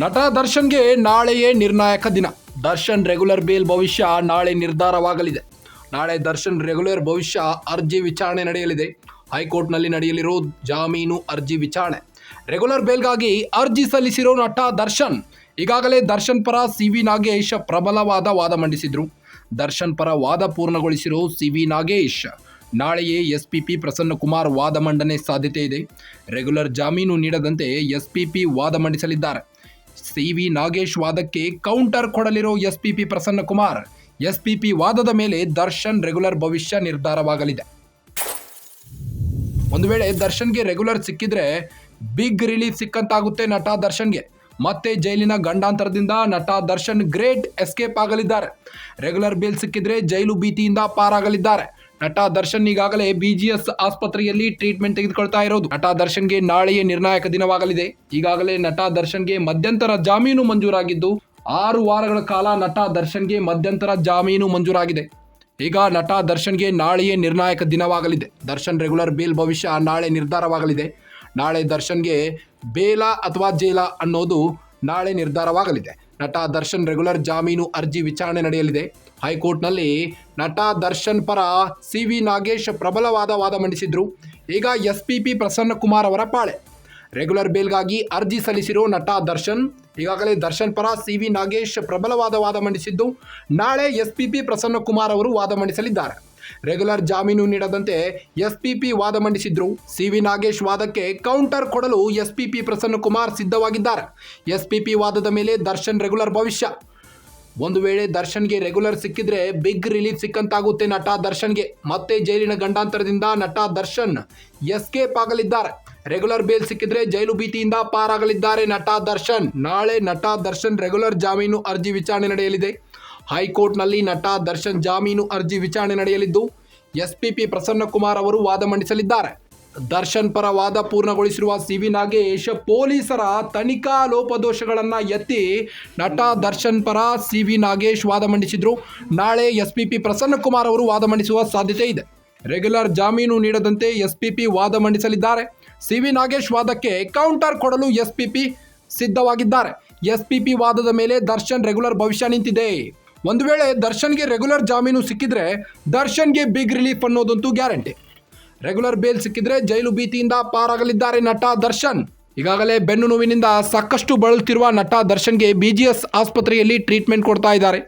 ನಟ ದರ್ಶನ್ಗೆ ನಾಳೆಯೇ ನಿರ್ಣಾಯಕ ದಿನ. ದರ್ಶನ್ ರೆಗ್ಯುಲರ್ ಬೇಲ್ ಭವಿಷ್ಯ ನಾಳೆ ನಿರ್ಧಾರವಾಗಲಿದೆ. ನಾಳೆ ದರ್ಶನ್ ರೆಗ್ಯುಲರ್ ಭವಿಷ್ಯ ಅರ್ಜಿ ವಿಚಾರಣೆ ನಡೆಯಲಿದೆ. ಹೈಕೋರ್ಟ್ನಲ್ಲಿ ನಡೆಯಲಿರೋ ಜಾಮೀನು ಅರ್ಜಿ ವಿಚಾರಣೆ. ರೆಗ್ಯುಲರ್ ಬೇಲ್ಗಾಗಿ ಅರ್ಜಿ ಸಲ್ಲಿಸಿರೋ ನಟ ದರ್ಶನ್, ಈಗಾಗಲೇ ದರ್ಶನ್ ಪರ ಸಿ ವಿ ನಾಗೇಶ್ ಪ್ರಬಲವಾದ ವಾದ ಮಂಡಿಸಿದ್ರು. ದರ್ಶನ್ ಪರ ವಾದ ಪೂರ್ಣಗೊಳಿಸಿರೋ ಸಿ ವಿ ನಾಗೇಶ್, ನಾಳೆಯೇ ಎಸ್ ಪಿ ಎಸ್ಪಿಪಿ ಪ್ರಸನ್ನಕುಮಾರ್ ವಾದ ಮಂಡನೆ ಸಾಧ್ಯತೆ ಇದೆ. ರೆಗ್ಯುಲರ್ ಜಾಮೀನು ನೀಡದಂತೆ ಎಸ್ ಪಿ ಪಿ ವಾದ ಮಂಡಿಸಲಿದ್ದಾರೆ. ಸಿ ವಿ ನಾಗೇಶ್ ವಾದಕ್ಕೆ ಕೌಂಟರ್ ಕೊಡಲಿರೋ ಎಸ್ಪಿಪಿ ಪ್ರಸನ್ನಕುಮಾರ್ ಎಸ್ಪಿಪಿ ವಾದದ ಮೇಲೆ ದರ್ಶನ್ ರೆಗ್ಯುಲರ್ ಭವಿಷ್ಯ ನಿರ್ಧಾರವಾಗಲಿದೆ. ಒಂದು ವೇಳೆ ದರ್ಶನ್ಗೆ ರೆಗ್ಯುಲರ್ ಸಿಕ್ಕಿದ್ರೆ ಬಿಗ್ ರಿಲೀಫ್ ಸಿಕ್ಕಂತಾಗುತ್ತೆ ನಟ ದರ್ಶನ್ಗೆ. ಮತ್ತೆ ಜೈಲಿನ ಗಂಡಾಂತರದಿಂದ ನಟ ದರ್ಶನ್ ಗ್ರೇಟ್ ಎಸ್ಕೇಪ್ ಆಗಲಿದ್ದಾರೆ. ರೆಗ್ಯುಲರ್ ಬೇಲ್ ಸಿಕ್ಕಿದ್ರೆ ಜೈಲು ಭೀತಿಯಿಂದ ಪಾರಾಗಲಿದ್ದಾರೆ. ನಟ ದರ್ಶನ್ ಈಗಾಗಲೇ ಬಿಜಿಎಸ್ ಆಸ್ಪತ್ರೆಯಲ್ಲಿ ಟ್ರೀಟ್ಮೆಂಟ್ ತೆಗೆದುಕೊಳ್ತಾ ಇರೋದು. ನಟ ದರ್ಶನ್ಗೆ ನಾಳೆಯೇ ನಿರ್ಣಾಯಕ ದಿನವಾಗಲಿದೆ. ಈಗಾಗಲೇ ನಟ ದರ್ಶನ್ಗೆ ಮಧ್ಯಂತರ ಜಾಮೀನು ಮಂಜೂರಾಗಿದ್ದು, ಆರು ವಾರಗಳ ಕಾಲ ನಟ ದರ್ಶನ್ಗೆ ಮಧ್ಯಂತರ ಜಾಮೀನು ಮಂಜೂರಾಗಿದೆ. ಈಗ ನಟ ದರ್ಶನ್ಗೆ ನಾಳೆಯೇ ನಿರ್ಣಾಯಕ ದಿನವಾಗಲಿದೆ. ದರ್ಶನ್ ರೆಗ್ಯುಲರ್ ಬೇಲ್ ಭವಿಷ್ಯ ನಾಳೆ ನಿರ್ಧಾರವಾಗಲಿದೆ. ನಾಳೆ ದರ್ಶನ್ಗೆ ಬೇಲ ಅಥವಾ ಜೇಲ ಅನ್ನೋದು ನಾಳೆ ನಿರ್ಧಾರವಾಗಲಿದೆ. ನಟ ದರ್ಶನ್ ರೆಗ್ಯುಲರ್ ಜಾಮೀನು ಅರ್ಜಿ ವಿಚಾರಣೆ ನಡೆಯಲಿದೆ. ಹೈಕೋರ್ಟ್ನಲ್ಲಿ ನಟ ದರ್ಶನ್ ಪರ ಸಿ ವಿ ನಾಗೇಶ್ ಪ್ರಬಲವಾದ ವಾದ ಮಂಡಿಸಿದ್ರು. ಈಗ ಎಸ್ ಪಿ ಪಿ ಪ್ರಸನ್ನಕುಮಾರ್ ಅವರ ಪಾಳೆ. ರೆಗ್ಯುಲರ್ ಬೇಲ್ಗಾಗಿ ಅರ್ಜಿ ಸಲ್ಲಿಸಿರೋ ನಟ ದರ್ಶನ್, ಈಗಾಗಲೇ ದರ್ಶನ್ ಪರ ಸಿ ವಿ ನಾಗೇಶ್ ಪ್ರಬಲವಾದ ವಾದ ಮಂಡಿಸಿದ್ದು. ನಾಳೆ ಎಸ್ ಪಿ ಪಿ ಪ್ರಸನ್ನಕುಮಾರ್ ಅವರು ವಾದ ಮಂಡಿಸಲಿದ್ದಾರೆ. ರೆಗ್ಯುಲರ್ ಜಾಮೀನು ನೀಡದಂತೆ ಎಸ್ಪಿಪಿ ವಾದ ಮಂಡಿಸಿದ್ರು. ಸಿ ವಿ ನಾಗೇಶ್ ವಾದಕ್ಕೆ ಕೌಂಟರ್ ಕೊಡಲು ಎಸ್ಪಿಪಿ ಪ್ರಸನ್ನ ಪ್ರಸನ್ನಕುಮಾರ್ ಸಿದ್ಧವಾಗಿದ್ದಾರೆ. ಎಸ್ಪಿಪಿ ವಾದದ ಮೇಲೆ ದರ್ಶನ್ ರೆಗ್ಯುಲರ್ ಭವಿಷ್ಯ. ಒಂದು ವೇಳೆ ದರ್ಶನ್ಗೆ ರೆಗ್ಯುಲರ್ ಸಿಕ್ಕಿದ್ರೆ ಬಿಗ್ ರಿಲೀಫ್ ಸಿಕ್ಕಂತಾಗುತ್ತೆ ನಟ ದರ್ಶನ್ಗೆ. ಮತ್ತೆ ಜೈಲಿನ ಗಂಡಾಂತರದಿಂದ ನಟ ದರ್ಶನ್ ಎಸ್ಕೇಪ್ ಆಗಲಿದ್ದಾರೆ ರೆಗ್ಯುಲರ್ ಬೇಲ್ ಸಿಕ್ಕಿದ್ರೆ ಜೈಲು ಭೀತಿಯಿಂದ ಪಾರಾಗಲಿದ್ದಾರೆ ನಟ ದರ್ಶನ್. ನಾಳೆ ನಟ ದರ್ಶನ್ ರೆಗ್ಯುಲರ್ ಜಾಮೀನು ಅರ್ಜಿ ವಿಚಾರಣೆ ನಡೆಯಲಿದೆ. ಹೈಕೋರ್ಟ್ನಲ್ಲಿ ನಟ ದರ್ಶನ್ ಜಾಮೀನು ಅರ್ಜಿ ವಿಚಾರಣೆ ನಡೆಯಲಿದ್ದು, ಎಸ್ಪಿಪಿ ಪ್ರಸನ್ನಕುಮಾರ್ ಅವರು ವಾದ ಮಂಡಿಸಲಿದ್ದಾರೆ. ದರ್ಶನ್ ಪರ ವಾದ ಪೂರ್ಣಗೊಳಿಸಿರುವ ಸಿ ವಿ ನಾಗೇಶ್ ಪೊಲೀಸರ ತನಿಖಾ ಲೋಪದೋಷಗಳನ್ನು ಎತ್ತಿ ನಟ ದರ್ಶನ್ ಪರ ಸಿ ವಿ ನಾಗೇಶ್ ವಾದ ಮಂಡಿಸಿದ್ರು. ನಾಳೆ ಎಸ್ ಪಿ ಪಿ ಅವರು ವಾದ ಮಂಡಿಸುವ ಸಾಧ್ಯತೆ ಇದೆ. ರೆಗ್ಯುಲರ್ ಜಾಮೀನು ನೀಡದಂತೆ ಎಸ್ ಪಿ ಪಿ ವಾದ ಮಂಡಿಸಲಿದ್ದಾರೆ. ಸಿ ವಿ ನಾಗೇಶ್ ವಾದಕ್ಕೆ ಕೌಂಟರ್ ಕೊಡಲು ಎಸ್ ಪಿ ಪಿ ಸಿದ್ಧವಾಗಿದ್ದಾರೆ. ಎಸ್ ಪಿ ಪಿ ವಾದದ ಮೇಲೆ ದರ್ಶನ್ ರೆಗ್ಯುಲರ್ ಭವಿಷ್ಯ ನಿಂತಿದೆ. ಒಂದು ವೇಳೆ ದರ್ಶನ್ಗೆ ರೆಗ್ಯುಲರ್ ಜಾಮೀನು ಸಿಕ್ಕಿದ್ರೆ ದರ್ಶನ್ಗೆ ಬಿಗ್ ರಿಲೀಫ್ ಅನ್ನೋದಂತೂ ಗ್ಯಾರಂಟಿ. ರೆಗ್ಯುಲರ್ ಬೇಲ್ ಸಿಕ್ಕಿದ್ರೆ ಜೈಲು ಭೀತಿಯಿಂದ ಪಾರಾಗಲಿದ್ದಾರೆ ನಟ ದರ್ಶನ್. ಈಗಾಗಲೇ ಬೆನ್ನು ನೋವಿನಿಂದ ಸಾಕಷ್ಟು ಬಳಲುತ್ತಿರುವ ನಟ ದರ್ಶನ್ಗೆ ಬಿಜಿಎಸ್ ಆಸ್ಪತ್ರೆಯಲ್ಲಿ ಟ್ರೀಟ್ಮೆಂಟ್ ಕೊಡ್ತಾ ಇದ್ದಾರೆ.